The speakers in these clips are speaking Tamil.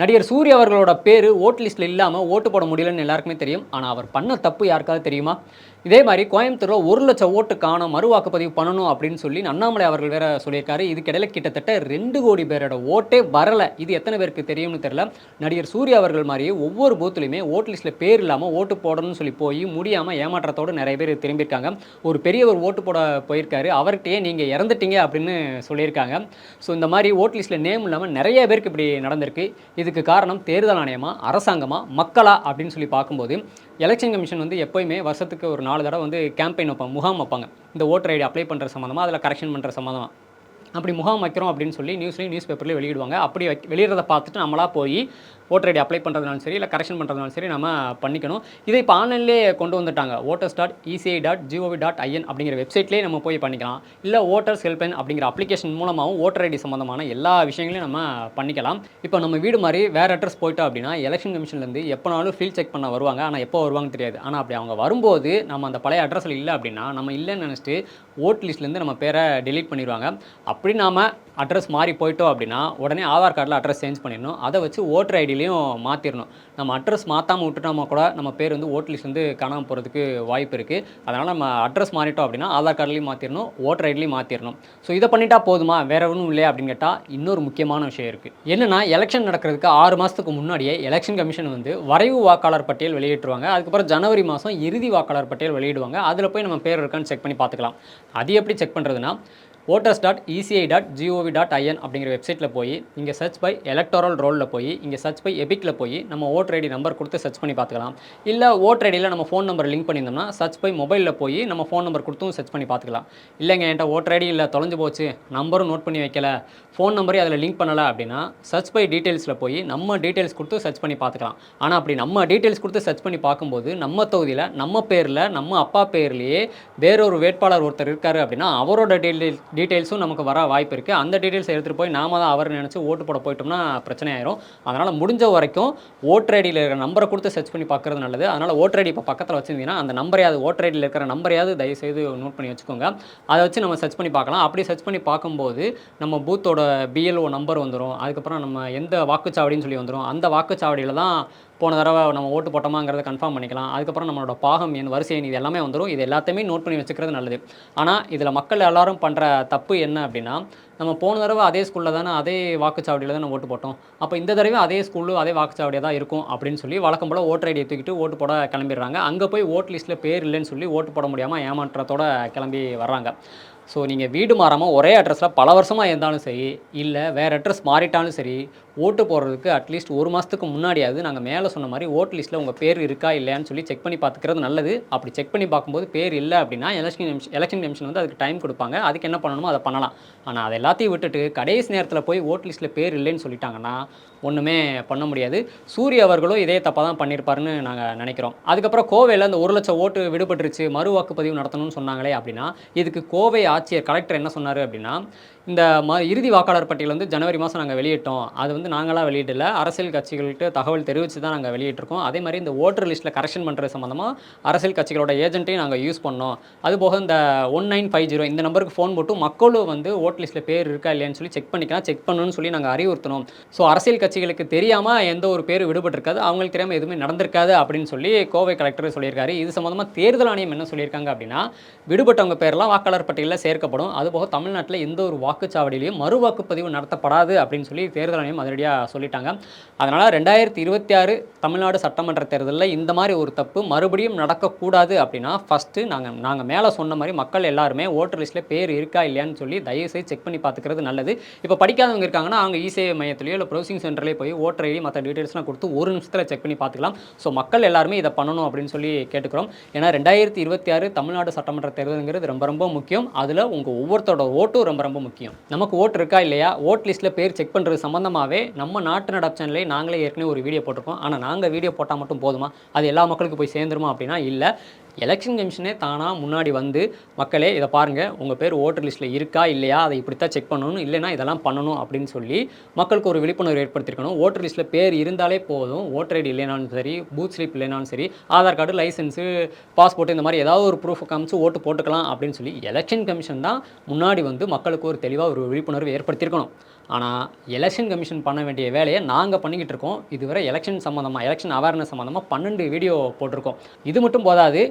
நடிகர் சூர்யா அவர்களோட பேர் ஓட் லிஸ்ட்டில் இல்லாமல் ஓட்டு போட முடியலன்னு எல்லாருக்குமே தெரியும். ஆனால் அவர் பண்ண தப்பு யாருக்காவது தெரியுமா? இதே மாதிரி கோயம்புத்தூரில் ஒரு லட்சம் ஓட்டு காணும் மறுவாக்குப்பதிவு பண்ணணும் அப்படின்னு சொல்லி அண்ணாமலை அவர்கள் வேற சொல்லியிருக்காரு. இதுக்கிடையில் கிட்டத்தட்ட ரெண்டு கோடி பேரோட ஓட்டே வரலை. இது எத்தனை பேருக்கு தெரியும்னு தெரியல. நடிகர் சூர்யா அவர்கள் மாதிரியே ஒவ்வொரு பூத்துலையுமே ஓட்டு லிஸ்ட்டில் பேர் இல்லாமல் ஓட்டு போடணும்னு சொல்லி போய் முடியாமல் ஏமாற்றத்தோடு நிறைய பேர் திரும்பியிருக்காங்க. ஒரு பெரியவர் ஓட்டு போட போயிருக்காரு. அவர்கிட்டயே நீங்கள் இறந்துட்டீங்க அப்படின்னு சொல்லியிருக்காங்க. ஸோ இந்த மாதிரி ஓட்டு லிஸ்ட்டில் நேம் இல்லாமல் நிறைய பேருக்கு இப்படி நடந்திருக்கு. இதுக்கு காரணம் தேர்தல் ஆணையமாக அரசாங்கமாக மக்களா அப்படின்னு சொல்லி பார்க்கும்போது எலெக்ஷன் கமிஷன் வந்து எப்போயுமே வருஷத்துக்கு ஒரு நாலு தடவை வந்து கேம்பெயின் வைப்பாங்க. முகாம் வைப்பாங்க. இந்த ஓட்டர் ஐடி அப்ளை பண்ணுற சம்மந்தமாக அதில் கரெக்ஷன் பண்ணுற சம்மந்தமாக அப்படி முகாம் வைக்கிறோம் அப்படின்னு சொல்லி நியூஸ்லேயும் நியூஸ் பேப்பர்லேயும் வெளியிடுவாங்க. அப்படி வைக்க வெளியிடுறத பார்த்துட்டு நம்மளாக போய் ஓட்டர் ஐடி அப்ளை பண்ணுறதுனாலும் சரி இல்லை கரெக்ஷன் பண்ணுறதுனாலும் சரி நம்ம பண்ணிக்கணும். இதை இப்போ ஆன்லைன்லேயே கொண்டு வந்துட்டாங்க. Voters dot ECI dot G O V dot I N அப்படிங்கிற வெப்சைட்லேயே நம்ம போய் பண்ணிக்கலாம். இல்லை ஓட்டர்ஸ் ஹெல்ப்லைன் அப்படிங்கிற அப்ளிகேஷன் மூலமாகவும் ஓட்டர் ஐடி சம்மந்தமான எல்லா விஷயங்களையும் நம்ம பண்ணிக்கலாம். இப்போ நம்ம வீடு மாதிரி வேறு அட்ரஸ் போயிட்டோம் அப்படின்னா எலெக்ஷன் கமிஷன்லேருந்து எப்போனாலும் ஃபீல் செக் பண்ண வருவாங்க. ஆனால் எப்போ வருவாங்கன்னு தெரியாது. ஆனால் அப்படி அவங்க வரும்போது நம்ம அந்த பழைய அட்ரஸில் இல்லை அப்படின்னா நம்ம இல்லைன்னு நினச்சிட்டு ஓட் லிஸ்ட்லேருந்து நம்ம பேரை டெலீட் பண்ணிடுவாங்க. அப்படி நாம அட்ரஸ் மாறி போயிட்டோம் அப்படின்னா உடனே ஆதார் கார்டில் அட்ரஸ் சேஞ்ச் பண்ணிடணும். அதை வச்சு ஓட்டர் ஐடிலையும் மாற்றிடணும் நம்ம அட்ரஸ் மாற்றாமல் விட்டுட்டோமா கூட நம்ம பேர் வந்து ஓட்டர் லிஸ்ட் வந்து காணாமல் போகிறதுக்கு வாய்ப்பு இருக்குது அதனால் நம்ம அட்ரஸ் மாறிட்டோம் அப்படின்னா ஆதார் கார்டுலேயும் மாற்றிடணும் ஓட்டர் ஐடிலையும் மாற்றிடணும் ஸோ இதை பண்ணிட்டா போதுமா? வேற ஒன்றும் இல்லையா அப்படின்னு கேட்டால் இன்னொரு முக்கியமான விஷயம் இருக்குது என்னென்னா எலெக்ஷன் நடக்கிறதுக்கு ஆறு மாதத்துக்கு முன்னாடியே எலெக்ஷன் கமிஷன் வந்து வரைவு வாக்காளர் பட்டியல் வெளியிட்டுருவாங்க. அதுக்கப்புறம் ஜனவரி மாதம் இறுதி வாக்காளர் பட்டியல் வெளியிடுவாங்க. அதில் போய் நம்ம பேர் இருக்கான்னு செக் பண்ணி பார்த்துக்கலாம். அது எப்படி செக் பண்ணுறதுனா voters dot ECI dot G O V dot I N அப்படிங்கிற வெப்சைட்டில் போய் இங்கே சர்ச் பை எலக்டோரல் ரோலில் போய் இங்கே சர்ச் பை எபிக்கில் போய் நம்ம ஓட்டர் ஐடி நம்பர் கொடுத்து சர்ச் பண்ணி பார்த்துக்கலாம். இல்லை ஓட்டர் ஐடியில் நம்ம ஃபோன் நம்பர் லிங்க் பண்ணியிருந்தோம்னா சர்ச் பை மொபைலில் போய் நம்ம ஃபோன் நம்பர் கொடுத்தும் சர்ச் பண்ணி பார்த்துக்கலாம். இல்லைங்க என்கிட்ட ஓட்டர் ஐடி இல்லை தொலைஞ்சு போச்சு நம்பரும் நோட் பண்ணி வைக்கல ஃபோன் நம்பரையும் அதில் லிங்க் பண்ணலை அப்படின்னா சர்ச் பை டீட்டெயில்ஸில் போய் நம்ம டீட்டெயில்ஸ் கொடுத்து சர்ச் பண்ணி பார்த்துக்கலாம். ஆனால் அப்படி நம்ம டீட்டெயில்ஸ் கொடுத்து சர்ச் பண்ணி பார்க்கும்போது நம்ம தொகுதியில் நம்ம பேரில் நம்ம அப்பா பேர்லேயே வேறொரு வேட்பாளர் ஒருத்தர் இருக்காரு அப்படின்னா அவரோட டீட்டெயில் டீட்டெயில்ஸும் நமக்கு வர வாய்ப்பு இருக்குது அந்த டீட்டெயில்ஸ் எடுத்துகிட்டு போய் நாம தான் அவர் நினச்சி ஓட்டு போட போயிட்டோம்னா பிரச்சனை ஆயிரும். அதனால் முடிஞ்ச வரைக்கும் ஓட்டர் ஐடியில் இருக்கிற நம்பரை கொடுத்து சர்ச் பண்ணி பார்க்குறது நல்லது. அதனால் ஓட்டர் ஐடி இப்போ பக்கத்தில் வச்சிருந்தீங்கன்னா அந்த நம்பரையாவது ஓட்டர் ஐடியில் இருக்கிற நம்பரையாவது தயவுசெய்து நோட் பண்ணி வச்சுக்கோங்க. அதை வச்சு நம்ம சர்ச் பண்ணி பார்க்கலாம். அப்படி சர்ச் பண்ணி பார்க்கும்போது நம்ம பூத்தோட பிஎல்ஓ நம்பர் வந்துடும் அதுக்கப்புறம் நம்ம எந்த வாக்குச்சாவடின்னு சொல்லி வந்துடும் அந்த வாக்குச்சாவடியில் தான் போன தடவை நம்ம ஓட்டு போட்டோமாங்கிறத கன்ஃபார்ம் பண்ணிக்கலாம். அதுக்கப்புறம் நம்மளோட பாகம் என் வரிசை இது எல்லாமே வந்துடும் இது எல்லாத்தையுமே நோட் பண்ணி வச்சுக்கிறது நல்லது. ஆனால் இதில் மக்கள் எல்லாரும் பண்ணுற தப்பு என்ன அப்படின்னா நம்ம போன தடவை அதே ஸ்கூலில் தானே அதே வாக்குச்சாவடியில் தானே ஓட்டு போட்டோம். அப்போ இந்த தடவை அதே ஸ்கூலு அதே வாக்குச்சாவடியாக தான் இருக்கும் அப்படின்னு சொல்லி வழக்கம் போல் ஓட்டர் ஐடியை தூக்கிட்டு ஓட்டு போட கிளம்பிடுறாங்க. அங்கே போய் ஓட் லிஸ்ட்டில் பேர் இல்லைன்னு சொல்லி ஓட்டு போட முடியாமல் ஏமாற்றத்தோட கிளம்பி வர்றாங்க. ஸோ நீங்கள் வீடு மாறாமல் ஒரே அட்ரஸில் பல வருஷமாக இருந்தாலும் சரி இல்லை வேறு அட்ரஸ் மாறிட்டாலும் சரி ஓட்டு போடுறதுக்கு அட்லீஸ்ட் ஒரு மாதத்துக்கு முன்னாடியாவது நாங்கள் மேலே சொன்ன மாதிரி ஓட் லிஸ்ட்டில் உங்கள் பேர் இருக்கா இல்லையான்னு சொல்லி செக் பண்ணி பார்த்துக்கிறது நல்லது. அப்படி செக் பண்ணி பார்க்கும்போது பேர் இல்லை அப்படின்னா எலெக்ஷன் கமிஷன் எலெக்ஷன் கமிஷன் வந்து அதுக்கு டைம் கொடுப்பாங்க. அதுக்கு என்ன பண்ணணுமோ அதை பண்ணலாம். ஆனால் அதை எல்லாத்தையும் விட்டுட்டு கடைசி நேரத்தில் போய் ஓட் லிஸ்ட்டில் பேர் இல்லைன்னு சொல்லிட்டாங்கன்னா ஒன்றுமே பண்ண முடியாது. சூரிய அவர்களும் இதே தப்பாக தான் பண்ணியிருப்பாருன்னு நாங்கள் நினைக்கிறோம். அதுக்கப்புறம் கோவையில் அந்த ஒரு லட்சம் ஓட்டு விடுபட்டுருச்சு மறு வாக்குப்பதிவு நடத்தணும்னு சொன்னாங்களே அப்படின்னா இதுக்கு கோவை ஆட்சியர் கலெக்டர் என்ன சொன்னார் அப்படின்னா இந்த ம இறுதி வாக்காளர் பட்டியல் வந்து ஜனவரி மாதம் நாங்கள் வெளியிட்டோம். அது வந்து நாங்களாக வெளியிடல. அரசியல் கட்சிகள்கிட்ட தகவல் தெரிவித்து தான் நாங்கள் வெளியிட்டிருக்கோம். அதே மாதிரி இந்த ஓட்டர் லிஸ்ட்டில் கரெக்ஷன் பண்ணுறது சம்மந்தமாக அரசியல் கட்சிகளோட ஏஜென்ட்டையும் நாங்கள் யூஸ் பண்ணோம். அதுபோக இந்த ஒன் நைன் ஃபைவ் ஜீரோ இந்த நம்பருக்கு ஃபோன் போட்டு மக்களும் வந்து ஓட்டர் லிஸ்ட்டில் பேர் இருக்கா இல்லையான்னு சொல்லி செக் பண்ணிக்கலாம். செக் பண்ணணும்னு சொல்லி நாங்கள் அறிவுறுத்தணும் ஸோ அரசியல் கட்சிகளுக்கு தெரியாமல் எந்த ஒரு பேர் விடுபட்டிருக்காது. அவங்களுக்கு தெரியாமல் எதுவுமே நடந்திருக்காது அப்படின்னு சொல்லி கோவை கலெக்டர் சொல்லியிருக்காரு. இது சம்மந்தமாக தேர்தல் ஆணையம் என்ன சொல்லியிருக்காங்க அப்படின்னா விடுபட்டவங்க பேர்லாம் வாக்காளர் பட்டியலில் சேர்க்கப்படும். அதுபோக தமிழ்நாட்டில் எந்த ஒரு வாக்கு வாக்குச்சாவடியிலையும் மறு வாக்குப்பதிவு நடத்தப்படாது அப்படின்னு சொல்லி தேர்தல் ஆணையம் அதிரடியாக சொல்லிட்டாங்க. அதனால் ரெண்டாயிரத்தி இருபத்தி ஆறு தமிழ்நாடு சட்டமன்ற தேர்தலில் இந்த மாதிரி ஒரு தப்பு மறுபடியும் நடக்கக்கூடாது அப்படின்னா ஃபஸ்ட்டு நாங்கள் நாங்கள் மேலே சொன்ன மாதிரி மக்கள் எல்லாருமே ஓட்டர் லிஸ்ட்டில் பேர் இருக்கா இல்லையான்னு சொல்லி தயவுசெய்து செக் பண்ணி பார்த்துக்கிறது நல்லது. இப்போ படிக்காதவங்க இருக்காங்கன்னா அவங்க இசேவை மையத்திலேயோ இல்லை ப்ரௌசிங் சென்டர்லேயே போய் ஓட்டர் ஐடி மற்ற டீட்டெயில்ஸ்லாம் கொடுத்து ஒரு நிமிஷத்தில் செக் பண்ணி பார்த்துக்கலாம். ஸோ மக்கள் எல்லாருமே இதை பண்ணணும் அப்படின்னு சொல்லி கேட்டுக்கிறோம். ஏன்னா ரெண்டாயிரத்தி இருபத்தி ஆறு தமிழ்நாடு சட்டமன்ற தேர்தலுங்கிறது ரொம்ப ரொம்ப முக்கியம். அதில் உங்கள் ஒவ்வொருத்தரோட ஓட்டும் ரொம்ப ரொம்ப முக்கியம். நமக்கு ஓட்டு இருக்கா இல்லையா? ஓட் லிஸ்ட்டில் பேர் செக் பண்ணுறது சம்மந்தமாகவே நம்ம நாட்டு நடப்பு சேனலே நாங்களே ஏற்கனவே ஒரு வீடியோ போட்டிருக்கோம். ஆனால் நாங்கள் வீடியோ போட்டால் மட்டும் போதுமா? அது எல்லா மக்களுக்கும் போய் சேர்ந்துருமா அப்படின்னா இல்லை. எலெக்ஷன் கமிஷனே தானாக முன்னாடி வந்து மக்களே இதை பாருங்கள் உங்கள் பேர் ஓட்டர் லிஸ்ட்டில் இருக்கா இல்லையா? அதை இப்படித்தான் செக் பண்ணணும். இல்லைனா இதெல்லாம் பண்ணணும் அப்படின்னு சொல்லி மக்களுக்கு ஒரு விழிப்புணர்வு ஏற்படுத்தியிருக்கணும். ஓட்டர் லிஸ்ட்டில் பேர் இருந்தாலே போதும். ஓட்டர் ஐடி இல்லைனாலும் சரி பூத் ஸ்லிப் இல்லைனாலும் சரி ஆதார் கார்டு லைசன்ஸு பாஸ்போர்ட் இந்த மாதிரி ஏதாவது ஒரு ப்ரூஃப் காமிச்சு ஓட்டு போட்டுக்கலாம் அப்படின்னு சொல்லி எலெக்ஷன் கமிஷன் தான் முன்னாடி வந்து மக்களுக்கு ஒரு தெளிவாக ஒரு விழிப்புணர்வு ஏற்படுத்தியிருக்கணும். ஆனால் எலெக்ஷன் கமிஷன் பண்ண வேண்டிய வேலையை நாங்கள் பண்ணிக்கிட்டு இருக்கோம். இதுவரை எலெக்ஷன் சம்மந்தமாக எலெக்ஷன் அவேர்னஸ் சம்மந்தமாக பன்னெண்டு வீடியோ போட்டிருக்கோம். இது மட்டும் போதாது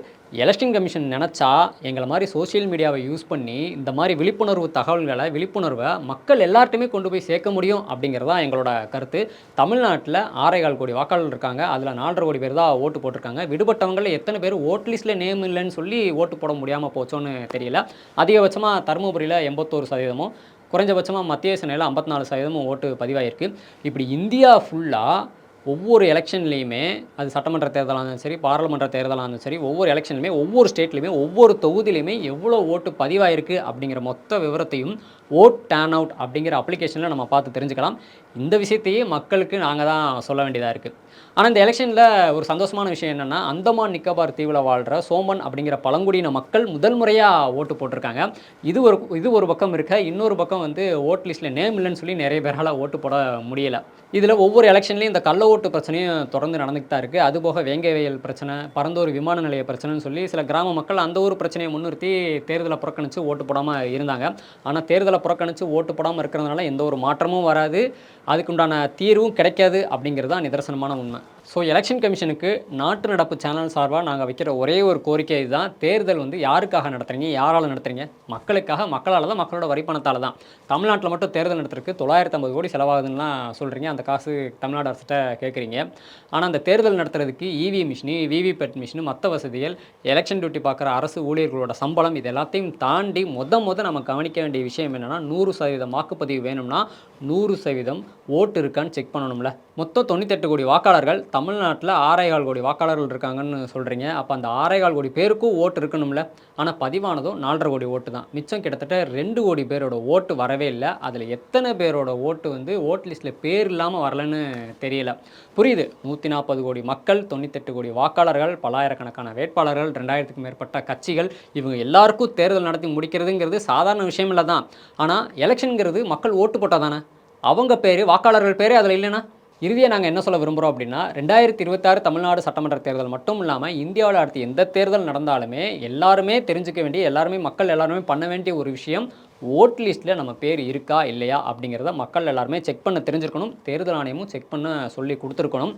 எலெக்ஷன் கமிஷன் நினச்சா எங்களை மாதிரி சோஷியல் மீடியாவை யூஸ் பண்ணி இந்த மாதிரி விழிப்புணர்வு தகவல்களை விழிப்புணர்வை மக்கள் எல்லார்ட்டையுமே கொண்டு போய் சேர்க்க முடியும் அப்படிங்கிறது தான் எங்களோட கருத்து. தமிழ்நாட்டில் ஆறேகால் கோடி வாக்காளர் இருக்காங்க. அதில் நாலரை கோடி பேர் தான் ஓட்டு போட்டிருக்காங்க. விடுபட்டவங்களில் எத்தனை பேர் ஓட் லிஸ்ட்டில் நேம் இல்லைன்னு சொல்லி ஓட்டு போட முடியாமல் போச்சோன்னு தெரியல. அதிகபட்சமாக தருமபுரியில் எண்பத்தோரு சதவீதமும் குறைஞ்சபட்சமாக மத்திய சென்னையில் ஐம்பத்தி நாலு சதவீதமும் ஓட்டு பதிவாயிருக்கு. இப்படி இந்தியா ஃபுல்லாக ஒவ்வொரு எலெக்ஷன்லேயுமே அது சட்டமன்ற தேர்தலாக இருந்தாலும் சரி பாராளுமன்ற தேர்தலாக இருந்தாலும் சரி ஒவ்வொரு எலெக்ஷன்லையுமே ஒவ்வொரு ஸ்டேட்லையுமே ஒவ்வொரு தொகுதியிலையுமே எவ்வளோ ஓட்டு பதிவாயிருக்கு அப்படிங்கிற மொத்த விவரத்தையும் ஓட் டேன் அவுட் அப்படிங்கிற அப்ளிகேஷனில் நம்ம பார்த்து தெரிஞ்சுக்கலாம். இந்த விஷயத்தையே மக்களுக்கு நாங்கள் தான் சொல்ல வேண்டியதாக இருக்குது ஆனால் இந்த எலெக்ஷனில் ஒரு சந்தோஷமான விஷயம் என்னென்னா அந்தமான் நிக்கோபார் தீவில் வாழ்கிற சோமன் அப்படிங்கிற பழங்குடியின மக்கள் முதல் முறையாக ஓட்டு போட்டிருக்காங்க. இது ஒரு இது ஒரு பக்கம் இருக்க இன்னொரு பக்கம் வந்து ஓட் லிஸ்ட்டில் நேம் இல்லைன்னு சொல்லி நிறைய பேரால் ஓட்டு போட முடியல. இதில் ஒவ்வொரு எலெக்ஷன்லேயும் இந்த கள்ள ஓட்டு பிரச்சனையும் தொடர்ந்து நடந்துக்கிட்டு தான் இருக்குது அதுபோக வேங்கவயல் பிரச்சனை பரந்தூர் விமான நிலைய பிரச்சனைன்னு சொல்லி சில கிராம மக்கள் அந்த ஒரு பிரச்சனையை முன்னிறுத்தி தேர்தலை புறக்கணித்து ஓட்டு போடாமல் இருந்தாங்க. ஆனால் தேர்தலை புறக்கணித்து ஓட்டு போடாமல் இருக்கிறதுனால எந்த ஒரு மாற்றமும் வராது. அதுக்குண்டான தீர்வும் கிடைக்காது அப்படிங்கிறது தான் நிதர்சனமான உண்மை. ஸோ எலெக்ஷன் கமிஷனுக்கு நாட்டு நடப்பு சேனல் சார்பாக நாங்கள் வைக்கிற ஒரே ஒரு கோரிக்கை இதுதான். தேர்தல் வந்து யாருக்காக நடத்துறீங்க? யாரால் நடத்துறீங்க? மக்களுக்காக மக்களால் தான் மக்களோட வரிப்பணத்தால் தான். தமிழ்நாட்டில் மட்டும் தேர்தல் நடத்துறதுக்கு தொள்ளாயிரத்து ஐம்பது கோடி செலவாகுதுன்னா சொல்கிறீங்க அந்த காசு தமிழ்நாடு அரசிட்ட கேட்குறீங்க ஆனால் அந்த தேர்தல் நடத்துறதுக்கு இவி மிஷினு விவிபேட் மிஷினு மற்ற வசதிகள் எலெக்ஷன் டியூட்டி பார்க்குற அரசு ஊழியர்களோட சம்பளம் இது எல்லாத்தையும் தாண்டி முத முத நம்ம கவனிக்க வேண்டிய விஷயம் என்னென்னா நூறு சதவீதம் வாக்குப்பதிவு வேணும்னா நூறு சதவீதம் ஓட்டு இருக்கான்னு செக் பண்ணணும்ல. மொத்தம் தொண்ணூத்தெட்டு கோடி வாக்காளர்கள் தமிழ்நாட்டில் ஆறேகால் கோடி வாக்காளர்கள் இருக்காங்கன்னு சொல்கிறீங்க அப்போ அந்த ஆறேகால் கோடி பேருக்கும் ஓட்டு இருக்கணும்ல. ஆனால் பதிவானதும் நாலரை கோடி ஓட்டு தான். மிச்சம் கிட்டத்தட்ட ரெண்டு கோடி பேரோட ஓட்டு வரவே இல்லை. அதில் எத்தனை பேரோட ஓட்டு வந்து ஓட் லிஸ்ட்டில் பேர் இல்லாமல் வரலன்னு தெரியல. புரியுது. நூற்றி நாற்பது கோடி மக்கள் தொண்ணூத்தெட்டு கோடி வாக்காளர்கள் பல்லாயிரக்கணக்கான வேட்பாளர்கள் ரெண்டாயிரத்துக்கும் மேற்பட்ட கட்சிகள் இவங்க எல்லாருக்கும் தேர்தல் நடத்தி முடிக்கிறதுங்கிறது சாதாரண விஷயம் இல்லை தான் ஆனால் எலெக்ஷனுங்கிறது மக்கள் ஓட்டு போட்டால் தானே அவங்க பேர் வாக்காளர்கள் பேர் அதில் இல்லைன்னா இறுதியாக நாங்கள் என்ன சொல்ல விரும்புகிறோம் அப்படின்னா ரெண்டாயிரத்தி இருபத்தாறு தமிழ்நாடு சட்டமன்ற தேர்தல் மட்டும் இல்லாமல் இந்தியாவில் அடுத்து எந்த தேர்தல் நடந்தாலுமே எல்லாருமே தெரிஞ்சுக்க வேண்டிய எல்லாருமே மக்கள் எல்லாருமே பண்ண வேண்டிய ஒரு விஷயம் ஓட் லிஸ்ட்டில் நம்ம பேர் இருக்கா இல்லையா அப்படிங்கிறத மக்கள் எல்லாருமே செக் பண்ண தெரிஞ்சிருக்கணும். தேர்தல் ஆணையமும் செக் பண்ண சொல்லி கொடுத்துருக்கணும்.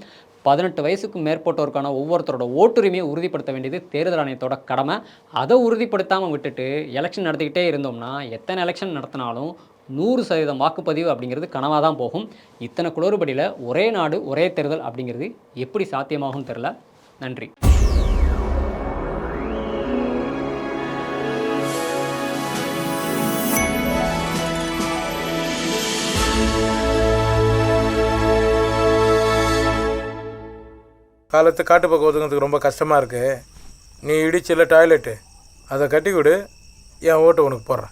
பதினெட்டு வயசுக்கு மேற்பட்டோருக்கான ஒவ்வொருத்தரோட ஓட்டுரிமையை உறுதிப்படுத்த வேண்டியது தேர்தல் ஆணையத்தோட கடமை. அதை உறுதிப்படுத்தாமல் விட்டுட்டு எலெக்ஷன் நடத்திக்கிட்டே இருந்தோம்னா எத்தனை எலெக்ஷன் நடத்தினாலும் நூறு சதவீதம் வாக்குப்பதிவு அப்படிங்கிறது கனவாக தான் போகும். இத்தனை குளறுபடியில் ஒரே நாடு ஒரே தேர்தல் அப்படிங்கிறது எப்படி சாத்தியமாகும் தெரில நன்றி. காலத்து காட்டு பக்கம் ஒதுங்கிறதுக்கு ரொம்ப கஷ்டமாக இருக்குது நீ இடிச்சில்ல டாய்லெட்டு அதை கட்டி விடு என் ஓட்டு உனக்கு போடுறேன்.